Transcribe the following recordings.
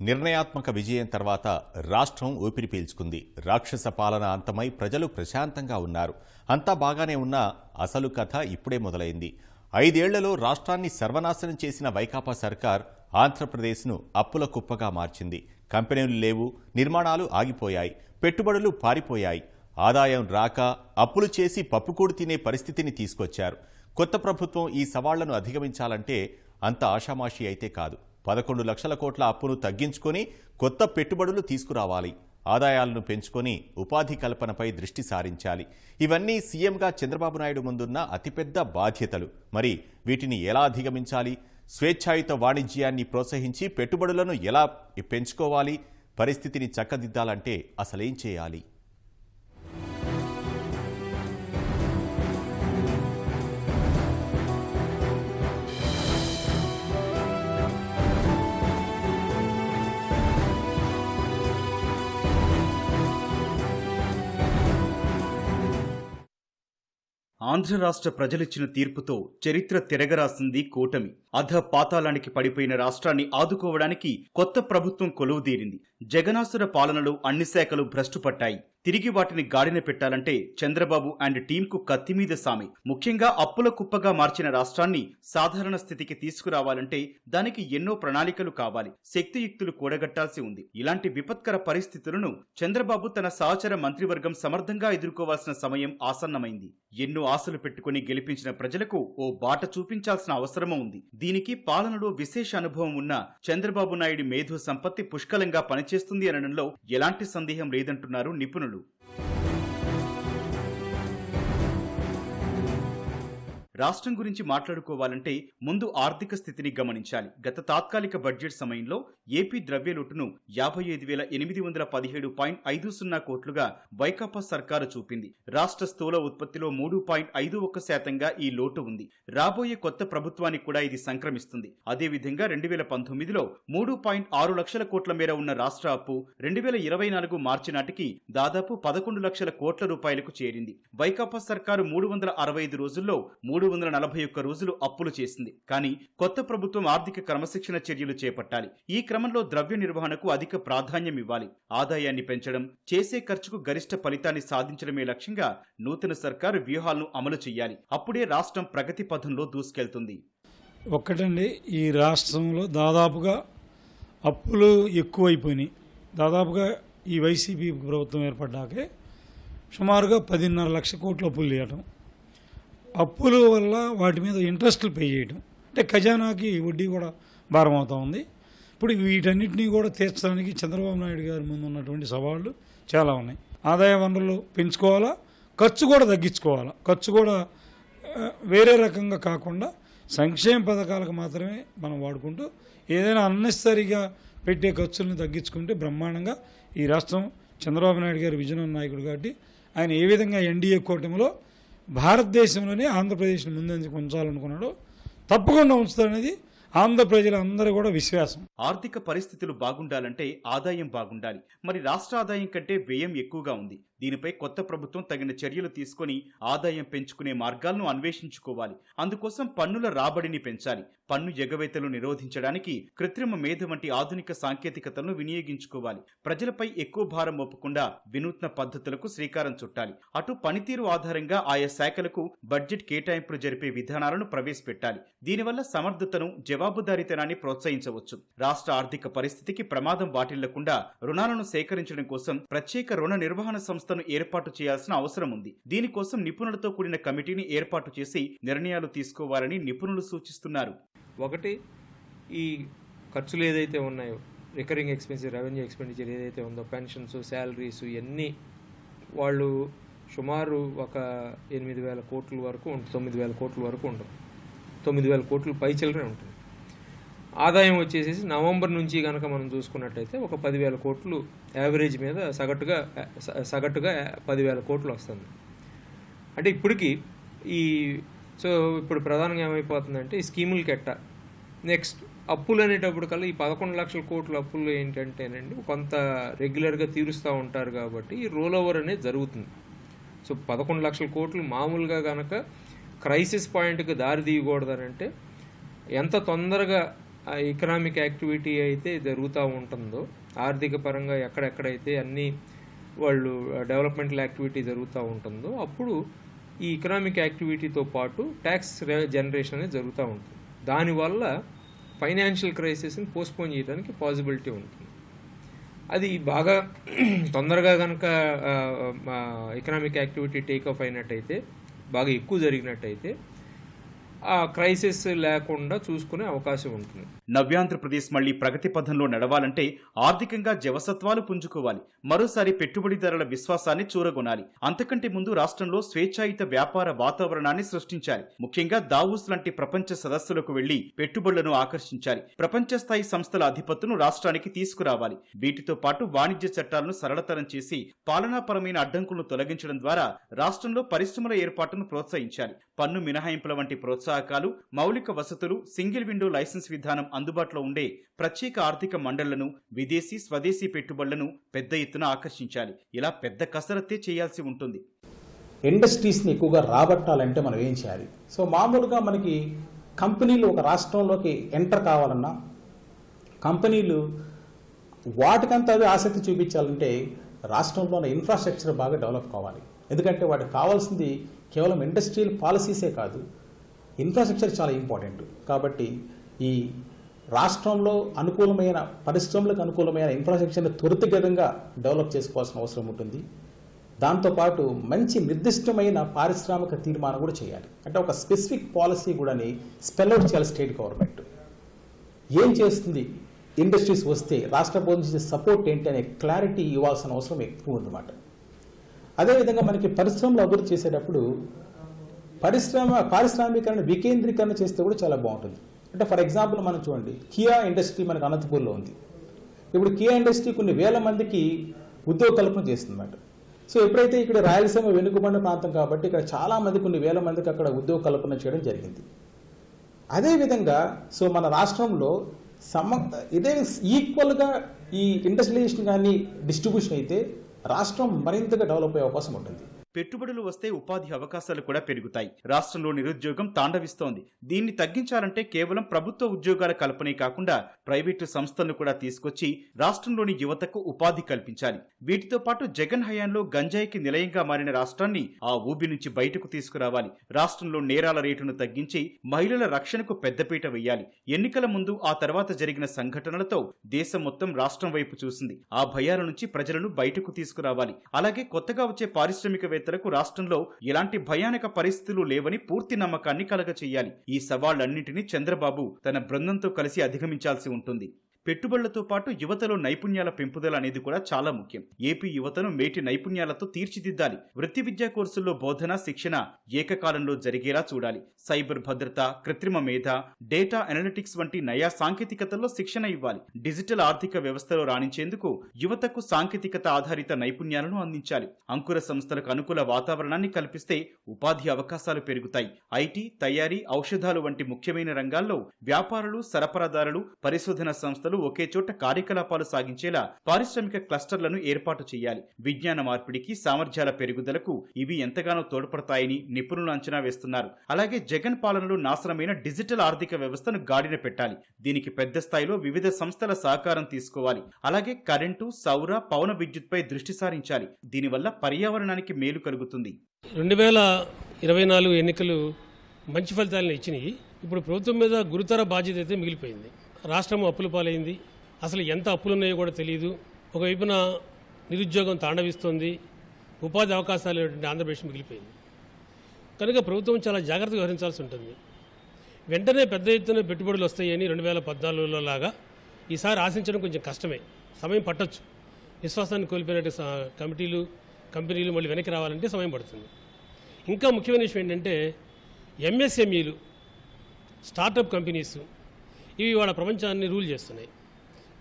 నిర్ణయాత్మక విజయం తర్వాత రాష్ట్రం ఊపిరి పీల్చుకుంది. రాక్షస పాలన అంతమై ప్రజలు ప్రశాంతంగా ఉన్నారు. అంతా బాగానే ఉన్నా అసలు కథ ఇప్పుడే మొదలైంది. ఐదేళ్ళలో రాష్ట్రాన్ని సర్వనాశనం చేసిన వైకాపా సర్కార్ ఆంధ్రప్రదేశ్ను అప్పుల కుప్పగా మార్చింది. కంపెనీలు లేవు నిర్మాణాలు ఆగిపోయాయి పెట్టుబడులు పారిపోయాయి. ఆదాయం రాక అప్పులు చేసి పప్పుకూడు తినే పరిస్థితిని తీసుకొచ్చారు. కొత్త ప్రభుత్వం ఈ సవాళ్ళను అధిగమించాలంటే అంత ఆషామాషి అయితే కాదు. పదకొండు లక్షల కోట్ల అప్పును తగ్గించుకొని కొత్త పెట్టుబడులు తీసుకురావాలి. ఆదాయాలను పెంచుకొని ఉపాధి కల్పనపై దృష్టి సారించాలి. ఇవన్నీ సీఎంగా చంద్రబాబు నాయుడు ముందున్న అతిపెద్ద బాధ్యతలు. మరి వీటిని ఎలా అధిగమించాలి? స్వేచ్ఛాయుత వాణిజ్యాన్ని ప్రోత్సహించి పెట్టుబడులను ఎలా పెంచుకోవాలి? పరిస్థితిని చక్కదిద్దాలంటే అసలేం చేయాలి? ఆంధ్ర రాష్ట్ర ప్రజలిచ్చిన తీర్పుతో చరిత్ర తిరగరాసింది కూటమి. అధ పాతాళానికి పడిపోయిన రాష్ట్రాన్ని ఆదుకోవడానికి కొత్త ప్రభుత్వం కొలువుదీరింది జగనాసుర పాలనలో అన్ని శాఖలు భ్రష్టుపట్టాయి. తిరిగి వాటిని గాడిన పెట్టాలంటే చంద్రబాబు అండ్ టీంకు కత్తిమీద సామి. ముఖ్యంగా అప్పుల కుప్పగా మార్చిన రాష్ట్రాన్ని సాధారణ స్థితికి తీసుకురావాలంటే దానికి ఎన్నో ప్రణాళికలు కావాలి. శక్తియుక్తులు కూడగట్టాల్సి ఉంది. ఇలాంటి విపత్కర పరిస్థితులను చంద్రబాబు తన సహచర మంత్రివర్గం సమర్థంగా ఎదుర్కోవాల్సిన సమయం ఆసన్నమైంది. ఎన్నో ఆశలు పెట్టుకుని గెలిపించిన ప్రజలకు ఓ బాట చూపించాల్సిన అవసరమూ ఉంది. దీనికి పాలనలో విశేష అనుభవం ఉన్న చంద్రబాబు నాయుడు మేధో సంపత్తి పుష్కలంగా పనిచేస్తుంది అనడంలో ఎలాంటి సందేహం లేదంటున్నారు నిపుణులు. రాష్ట్రం గురించి మాట్లాడుకోవాలంటే ముందు ఆర్థిక స్థితిని గమనించాలి. గత తాత్కాలిక బడ్జెట్ సమయంలో ఏపీ ద్రవ్యలోటును యాభై ఐదు వేల ఎనిమిది వందల పదిహేడు పాయింట్ ఐదు సున్నా కోట్లుగా వైకాపా సర్కారు చూపింది. రాష్ట్ర స్థూల ఉత్పత్తిలో మూడు పాయింట్ ఐదు ఒక్క శాతంగా ఈ లోటు ఉంది. రాబోయే కొత్త ప్రభుత్వానికి కూడా ఇది సంక్రమిస్తుంది. అదేవిధంగా రెండు వేల పంతొమ్మిదిలో మూడు పాయింట్ ఆరు లక్షల కోట్ల మేర ఉన్న రాష్ట్ర అప్పు రెండు వేల ఇరవై నాలుగు మార్చి నాటికి దాదాపు పదకొండు లక్షల కోట్ల రూపాయలకు చేరింది. వైకాపా సర్కారు మూడు వందల అరవై ఐదు రోజుల్లో మూడు వందల నలభై ఒక్క రోజులు అప్పులు చేసింది. కానీ కొత్త ప్రభుత్వం ఆర్థిక క్రమశిక్షణ చర్యలు చేపట్టాలి. ఈ క్రమంలో ద్రవ్య నిర్వహణకు అధిక ప్రాధాన్యం ఇవ్వాలి. ఆదాయాన్ని పెంచడం చేసే ఖర్చుకు గరిష్ట ఫలితాన్ని సాధించడమే లక్ష్యంగా నూతన సర్కారు వ్యూహాలను అమలు చేయాలి. అప్పుడే రాష్ట్రం ప్రగతి పథంలో దూసుకెళ్తుంది. ఒక్కటండి ఈ రాష్ట్రంలో దాదాపుగా అప్పులు ఎక్కువైపోయినాయి. దాదాపుగా ఈ వైసీపీ ప్రభుత్వం ఏర్పడ్డాకే సుమారుగా పదిన్నర లక్ష కోట్ల అప్పులు తీయటం. అప్పుల వల్ల వాటి మీద ఇంట్రెస్ట్లు పే చేయటం. అంటే ఖజానాకి వడ్డీ కూడా భారం అవుతూ ఉంది. ఇప్పుడు వీటన్నిటినీ కూడా తీర్చడానికి చంద్రబాబు నాయుడు గారి ముందు ఉన్నటువంటి సవాళ్ళు చాలా ఉన్నాయి. ఆదాయ వనరులు పెంచుకోవాలా? ఖర్చు కూడా తగ్గించుకోవాలా? ఖర్చు కూడా వేరే రకంగా కాకుండా సంక్షేమ పథకాలకు మాత్రమే మనం వాడుకుంటూ ఏదైనా అన్నెసరిగా పెట్టే ఖర్చులను తగ్గించుకుంటే బ్రహ్మాండంగా ఈ రాష్ట్రం చంద్రబాబు నాయుడు గారి విజయనగర నాయకుడు కాబట్టి ఆయన ఏ విధంగా ఎన్డీఏ కూటమిలో భారతదేశంలోనే ఆంధ్రప్రదేశ్ని ముందంజ ఉంచాలనుకున్నాడో తప్పకుండా ఉంచుతారనేది ఆంధ్ర ప్రజలందరూ కూడా విశ్వాసం. ఆర్థిక పరిస్థితులు బాగుండాలంటే ఆదాయం బాగుండాలి. మరి రాష్ట్ర ఆదాయం కంటే వ్యయం ఎక్కువగా ఉంది. దీనిపై కొత్త ప్రభుత్వం తగిన చర్యలు తీసుకొని ఆదాయం పెంచుకునే మార్గాలను అన్వేషించుకోవాలి. అందుకోసం పన్నుల రాబడిని పెంచాలి. పన్ను ఎగవేతలు నిరోధించడానికి కృత్రిమ మేధ వంటి ఆధునిక సాంకేతికతలను వినియోగించుకోవాలి. ప్రజలపై ఎక్కువ భారం మోపకుండా వినూత్న పద్ధతులకు శ్రీకారం చుట్టాలి. అటు పనితీరు ఆధారంగా ఆయా శాఖలకు బడ్జెట్ కేటాయింపులు జరిపే విధానాలను ప్రవేశపెట్టాలి. దీనివల్ల సమర్థతను జవాబుదారీతనాన్ని ప్రోత్సహించవచ్చు. రాష్ట్ర ఆర్థిక పరిస్థితికి ప్రమాదం వాటిల్లకుండా రుణాలను సేకరించడం కోసం ప్రత్యేక రుణ నిర్వహణ సంస్థను ఏర్పాటు చేయాల్సిన అవసరం ఉంది. దీనికోసం నిపుణులతో కూడిన కమిటీని ఏర్పాటు చేసి నిర్ణయాలు తీసుకోవాలని నిపుణులు సూచిస్తున్నారు. ఒకటి ఈ ఖర్చులు ఏదైతే ఉన్నాయో రికరింగ్ ఎక్స్పెన్సెస్ రెవెన్యూ ఎక్స్పెండిచర్ ఏదైతే ఉందో పెన్షన్స్ శాలరీస్ ఇవన్నీ వాళ్ళు సుమారు ఒక ఎనిమిది వేల కోట్ల వరకు ఉంటుంది తొమ్మిది వేల కోట్ల వరకు ఉంటుంది తొమ్మిది వేల కోట్లు పై చిల్లరే ఉంటుంది. ఆదాయం వచ్చేసేసి నవంబర్ నుంచి కనుక మనం చూసుకున్నట్టయితే ఒక పదివేల కోట్లు యావరేజ్ మీద సగటుగా సగటుగా పదివేల కోట్లు వస్తుంది. అంటే ఇప్పటికి ఈ సో ఇప్పుడు ప్రధానంగా ఏమైపోతుందంటే ఈ స్కీములకి ఎట్ట నెక్స్ట్ అప్పులు అనేటప్పుడు కల్లా ఈ పదకొండు లక్షల కోట్ల అప్పులు ఏంటంటేనండి కొంత రెగ్యులర్గా తీరుస్తూ ఉంటారు కాబట్టి ఈ రోల్ ఓవర్ అనేది జరుగుతుంది. సో పదకొండు లక్షల కోట్లు మామూలుగా కనుక క్రైసిస్ పాయింట్కి దారి తీయకూడదనంటే ఎంత తొందరగా ఎకనామిక్ యాక్టివిటీ అయితే జరుగుతూ ఉంటుందో ఆర్థిక పరంగా ఎక్కడెక్కడైతే అన్ని వాళ్ళు డెవలప్మెంటల్ యాక్టివిటీ జరుగుతూ ఉంటుందో అప్పుడు ఈ ఎకనామిక్ యాక్టివిటీతో పాటు ట్యాక్స్ జనరేషన్ అనేది జరుగుతూ ఉంటుంది. దానివల్ల ఫైనాన్షియల్ క్రైసిస్ని పోస్ట్పోన్ చేయడానికి పాసిబిలిటీ ఉంటుంది. అది బాగా తొందరగా కనుక ఎకనామిక్ యాక్టివిటీ టేక్ ఆఫ్ అయినట్టయితే బాగా ఎక్కువ జరిగినట్టయితే ఆ క్రైసిస్ లేకుండా చూసుకునే అవకాశం ఉంటుంది. నవ్యాంధ్రప్రదేశ్ మళ్ళీ ప్రగతి పథంలో నడవాలంటే ఆర్థికంగా జవసత్వాలు పుంజుకోవాలి. మరోసారి పెట్టుబడిదారుల విశ్వాసాన్ని చూరగొనాలి. అంతకంటే ముందు రాష్ట్రంలో స్వేచ్ఛాయుత వ్యాపార వాతావరణాన్ని సృష్టించాలి. ముఖ్యంగా దావూస్ లాంటి ప్రపంచ సదస్సులకు వెళ్ళి పెట్టుబడులను ఆకర్షించాలి. ప్రపంచ స్థాయి సంస్థల అధిపతులను రాష్ట్రానికి తీసుకురావాలి. వీటితో పాటు వాణిజ్య చట్టాలను సరళతరం చేసి పాలనాపరమైన అడ్డంకులను తొలగించడం ద్వారా రాష్ట్రంలో పరిశ్రమల ఏర్పాటును ప్రోత్సహించాలి. పన్ను మినహాయింపుల వంటి ప్రోత్సాహకాలు మౌలిక వసతులు సింగిల్ విండో లైసెన్స్ విధానం అందుబాటులో ఉండే ప్రత్యేక ఆర్థిక మండళ్ళను విదేశీ స్వదేశీ పెట్టుబడులను పెద్ద ఎత్తున ఆకర్షించాలి. ఇలా పెద్ద కసరత్తే చేయాల్సి ఉంటుంది. ఇండస్ట్రీస్ని ఎక్కువగా రాబట్టాలంటే మనం ఏం చేయాలి? సో మామూలుగా మనకి కంపెనీలు ఒక రాష్ట్రంలోకి ఎంటర్ కావాలన్నా కంపెనీలు వాటికంతా అవి ఆసక్తి చూపించాలంటే రాష్ట్రంలో ఉన్న ఇన్ఫ్రాస్ట్రక్చర్ బాగా డెవలప్ కావాలి. ఎందుకంటే వాటికి కావాల్సింది కేవలం ఇండస్ట్రియల్ పాలసీసే కాదు. ఇన్ఫ్రాస్ట్రక్చర్ చాలా ఇంపార్టెంట్ కాబట్టి ఈ రాష్ట్రంలో అనుకూలమైన పరిశ్రమలకు అనుకూలమైన ఇన్ఫ్రాస్ట్రక్చర్ని త్వరితగతంగా డెవలప్ చేసుకోవాల్సిన అవసరం ఉంటుంది. దాంతోపాటు మంచి నిర్దిష్టమైన పారిశ్రామిక తీర్మానం కూడా చేయాలి. అంటే ఒక స్పెసిఫిక్ పాలసీ కూడాని స్పెల్అవుట్ చేయాలి స్టేట్ గవర్నమెంట్ ఏం చేస్తుంది? ఇండస్ట్రీస్ వస్తే రాష్ట్ర ప్రభుత్వం చేసే సపోర్ట్ ఏంటి అనే క్లారిటీ ఇవ్వాల్సిన అవసరం ఎక్కువ ఉందన్నమాట. అదేవిధంగా మనకి పరిశ్రమలు అభివృద్ధి చేసేటప్పుడు పరిశ్రమ పారిశ్రామికరణ వికేంద్రీకరణ చేస్తే కూడా చాలా బాగుంటుంది. అంటే ఫర్ ఎగ్జాంపుల్ మనం చూడండి కియా ఇండస్ట్రీ మనకు అనంతపూర్లో ఉంది. ఇప్పుడు కియా ఇండస్ట్రీ కొన్ని వేల మందికి ఉద్యోగ కల్పన చేస్తుందన్నమాట. సో ఎప్పుడైతే ఇక్కడ రాయలసీమ వెనుకబడిన ప్రాంతం కాబట్టి ఇక్కడ చాలా మంది కొన్ని వేల మందికి అక్కడ ఉద్యోగ కల్పన చేయడం జరిగింది. అదేవిధంగా సో మన రాష్ట్రంలో సమ ఇదే ఈక్వల్గా ఈ ఇండస్ట్రియలైజేషన్ కానీ డిస్ట్రిబ్యూషన్ అయితే రాష్ట్రం మరింతగా డెవలప్ అయ్యే అవకాశం ఉంటుంది. పెట్టుబడులు వస్తే ఉపాధి అవకాశాలు కూడా పెరుగుతాయి. రాష్ట్రంలో నిరుద్యోగం తాండవిస్తోంది. దీన్ని తగ్గించాలంటే కేవలం ప్రభుత్వ ఉద్యోగాల కల్పనే కాకుండా ప్రైవేటు సంస్థలను కూడా తీసుకొచ్చి రాష్ట్రంలోని యువతకు ఉపాధి కల్పించాలి. వీటితో పాటు జగన్ హయాంలో గంజాయికి నిలయంగా మారిన రాష్ట్రాన్ని ఆ ఊబి నుంచి బయటకు తీసుకురావాలి. రాష్ట్రంలో నేరాల రేటును తగ్గించి మహిళల రక్షణకు పెద్దపీట వేయాలి. ఎన్నికల ముందు ఆ తర్వాత జరిగిన సంఘటనలతో దేశం మొత్తం రాష్ట్రం వైపు చూసింది. ఆ భయాల నుంచి ప్రజలను బయటకు తీసుకురావాలి. అలాగే కొత్తగా వచ్చే పారిశ్రామికవేత్త పారిశ్రామికవేత్తలకు రాష్ట్రంలో ఎలాంటి భయానక పరిస్థితులు లేవని పూర్తి నమ్మకాన్ని కలగచేయాలి. ఈ సవాళ్ళన్నింటినీ చంద్రబాబు తన బృందంతో కలిసి అధిగమించాల్సి ఉంటుంది. పెట్టుబడులతో పాటు యువతలో నైపుణ్యాల పెంపుదల అనేది కూడా చాలా ముఖ్యం. ఏపీ యువతను మేటి నైపుణ్యాలతో తీర్చిదిద్దాలి. వృత్తి విద్యా కోర్సుల్లో బోధన శిక్షణ ఏకకాలంలో జరిగేలా చూడాలి. సైబర్ భద్రత కృత్రిమ మేధ డేటా అనలిటిక్స్ వంటి నయా సాంకేతికతల్లో శిక్షణ ఇవ్వాలి. డిజిటల్ ఆర్థిక వ్యవస్థలో రాణించేందుకు యువతకు సాంకేతికత ఆధారిత నైపుణ్యాలను అందించాలి. అంకుర సంస్థలకు అనుకూల వాతావరణాన్ని కల్పిస్తే ఉపాధి అవకాశాలు పెరుగుతాయి. ఐటీ తయారీ ఔషధాలు వంటి ముఖ్యమైన రంగాల్లో వ్యాపారులు సరఫరాదారులు పరిశోధన సంస్థలు ఒకే చోట కార్యకలాపాలు సాగించేలా పారిశ్రామిక క్లస్టర్లను ఏర్పాటు చేయాలి. విజ్ఞాన మార్పిడికి సామర్థ్యాల పెరుగుదలకు ఇవి ఎంతగానో తోడ్పడతాయని నిపుణులు అంచనా వేస్తున్నారు. అలాగే జగన్ పాలనలో నాశనమైన డిజిటల్ ఆర్థిక వ్యవస్థను గాడిన పెట్టాలి. దీనికి పెద్ద స్థాయిలో వివిధ సంస్థల సహకారం తీసుకోవాలి. అలాగే కరెంటు సౌర పవన విద్యుత్పై దృష్టి సారించాలి. దీనివల్ల పర్యావరణానికి మేలు కలుగుతుంది. రెండు వేల ఇరవై నాలుగు ఎన్నికలు మంచి ఫలితాలను ఇచ్చినాయి. ఇప్పుడు ప్రభుత్వం మీద గురుతర బాధ్యత అయితే మిగిలిపోయింది. రాష్ట్రం అప్పుల పాలైంది. అసలు ఎంత అప్పులు ఉన్నాయో కూడా తెలియదు ఒకవైపున నిరుద్యోగం తాండవిస్తోంది. ఉపాధి అవకాశాలు లేనటువంటి ఆంధ్రప్రదేశ్ మిగిలిపోయింది. కనుక ప్రభుత్వం చాలా జాగ్రత్తగా వ్యవహరించాల్సి ఉంటుంది. వెంటనే పెద్ద ఎత్తున పెట్టుబడులు వస్తాయని రెండు వేల పద్నాలుగులో లాగా ఈసారి ఆశించడం కొంచెం కష్టమే. సమయం పట్టచ్చు. విశ్వాసాన్ని కోల్పోయినట్టు కమిటీలు కంపెనీలు మళ్ళీ వెనక్కి రావాలంటే సమయం పడుతుంది. ఇంకా ముఖ్యమైన విషయం ఏంటంటే ఎంఎస్ఎంఈలు స్టార్టప్ కంపెనీస్ ఇవి వాళ్ళ ప్రపంచాన్ని రూల్ చేస్తున్నాయి.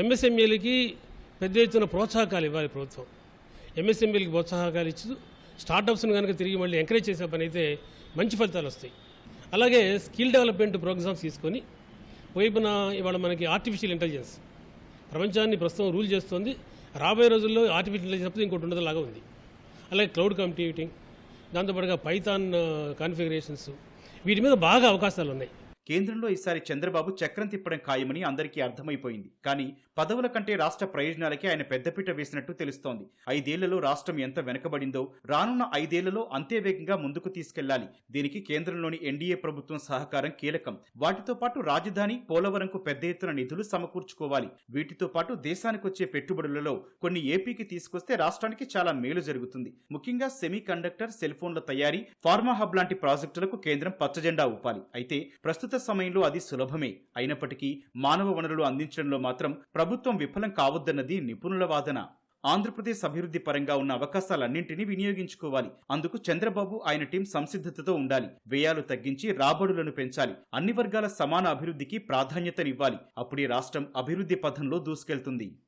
ఎంఎస్ఎంఈలకి పెద్ద ఎత్తున ప్రోత్సాహకాలు ఇవ్వాలి ప్రభుత్వం. ఎంఎస్ఎంఈలకి ప్రోత్సాహకాలు ఇచ్చు స్టార్టప్స్ను కనుక తిరిగి మళ్ళీ ఎంకరేజ్ చేసే పని అయితే మంచి ఫలితాలు వస్తాయి. అలాగే స్కిల్ డెవలప్మెంట్ ప్రోగ్రామ్స్ తీసుకొని వైపున ఇవాళ మనకి ఆర్టిఫిషియల్ ఇంటెలిజెన్స్ ప్రపంచాన్ని ప్రస్తుతం రూల్ చేస్తుంది. రాబోయే రోజుల్లో ఆర్టిఫిషియల్ ఇంటెలిజెన్స్ తప్పితే ఇంకోటి ఉండదులాగా ఉంది. అలాగే క్లౌడ్ కంప్యూటింగ్ దాంతోపాటుగా పైథాన్ కాన్ఫిగరేషన్స్ వీటి మీద బాగా అవకాశాలు ఉన్నాయి. కేంద్రంలో ఈసారి చంద్రబాబు చక్రం తిప్పడం ఖాయమని అందరికీ అర్థమైపోయింది. కానీ పదవుల కంటే రాష్ట్ర ప్రయోజనాలకే ఆయన పెద్దపీట వేసినట్టు తెలుస్తోంది. ఐదేళ్ళలో రాష్ట్రం ఎంత వెనకబడిందో రానున్న ఐదేళ్ళలో అంతే వేగంగా ముందుకు తీసుకెళ్ళాలి. దీనికి కేంద్రంలోని ఎన్డీఏ ప్రభుత్వం సహకారం కీలకం. వాటితో పాటు రాజధాని పోలవరంకు పెద్ద ఎత్తున నిధులు సమకూర్చుకోవాలి. వీటితో పాటు దేశానికి వచ్చే పెట్టుబడులలో కొన్ని ఏపీకి తీసుకొస్తే రాష్ట్రానికి చాలా మేలు జరుగుతుంది. ముఖ్యంగా సెమీ కండక్టర్ సెల్ ఫోన్ల తయారీ ఫార్మా హబ్ లాంటి ప్రాజెక్టులకు కేంద్రం పచ్చజెండా ఊపాలి. అయితే ప్రస్తుత సమయంలో అది సులభమే. అయినప్పటికీ మానవ వనరులు అందించడంలో మాత్రం ప్రభుత్వం విఫలం కావద్దన్నది నిపుణుల వాదన. ఆంధ్రప్రదేశ్ అభివృద్ధి పరంగా ఉన్న అవకాశాలన్నింటినీ వినియోగించుకోవాలి. అందుకు చంద్రబాబు ఆయన టీం సంసిద్ధతతో ఉండాలి. వ్యయాలు తగ్గించి రాబడులను పెంచాలి. అన్ని వర్గాల సమాన అభివృద్ధికి ప్రాధాన్యతనివ్వాలి. అప్పుడే రాష్ట్రం అభివృద్ధి పథంలో దూసుకెళ్తుంది.